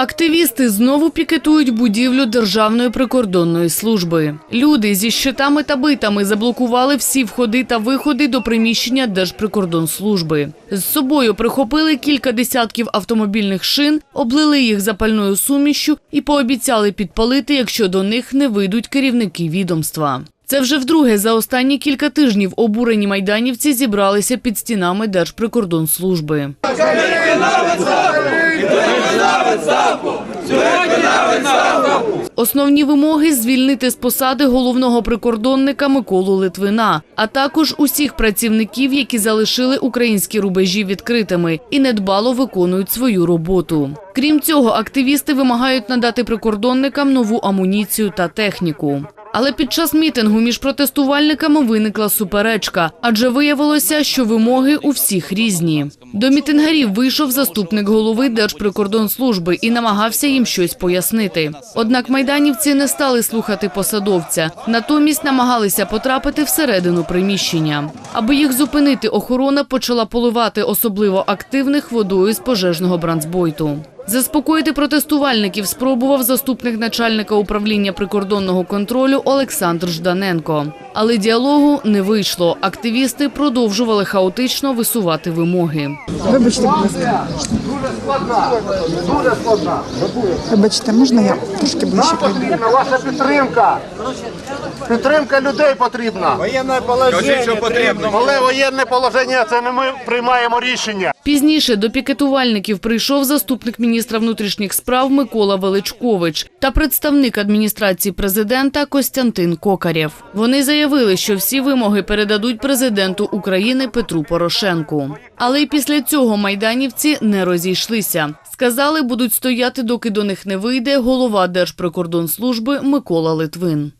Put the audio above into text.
Активісти знову пікетують будівлю Державної прикордонної служби. Люди зі щитами та битами заблокували всі входи та виходи до приміщення Держприкордонслужби. З собою прихопили кілька десятків автомобільних шин, облили їх запальною сумішю і пообіцяли підпалити, якщо до них не вийдуть керівники відомства. Це вже вдруге за останні кілька тижнів обурені майданівці зібралися під стінами Держприкордонслужби. Основні вимоги звільнити з посади головного прикордонника Миколу Литвина, а також усіх працівників, які залишили українські рубежі відкритими і недбало виконують свою роботу. Крім цього, активісти вимагають надати прикордонникам нову амуніцію та техніку. Але під час мітингу між протестувальниками виникла суперечка, адже виявилося, що вимоги у всіх різні. До мітингарів вийшов заступник голови Держприкордонслужби і намагався їм щось пояснити. Однак майданівці не стали слухати посадовця, натомість намагалися потрапити всередину приміщення. Аби їх зупинити, охорона почала поливати особливо активних водою з пожежного бранцбойту. Заспокоїти протестувальників спробував заступник начальника управління прикордонного контролю Олександр Жданенко. Але діалогу не вийшло. Активісти продовжували хаотично висувати вимоги. Вибачте, будь ласка. Вибачте, можна я трошки ближче прийду? Потрібна ваша підтримка. Підтримка людей потрібна. Воєнне положення що потрібно. Але воєнне положення це не ми приймаємо рішення. Пізніше до пікетувальників прийшов заступник міністра внутрішніх справ Микола Величкович та представник адміністрації президента Костянтин Кокарєв. Вони заявили, що всі вимоги передадуть президенту України Петру Порошенку. Але й після цього майданівці не розійшлися. Сказали, будуть стояти, доки до них не вийде голова Держприкордонслужби Микола Литвин.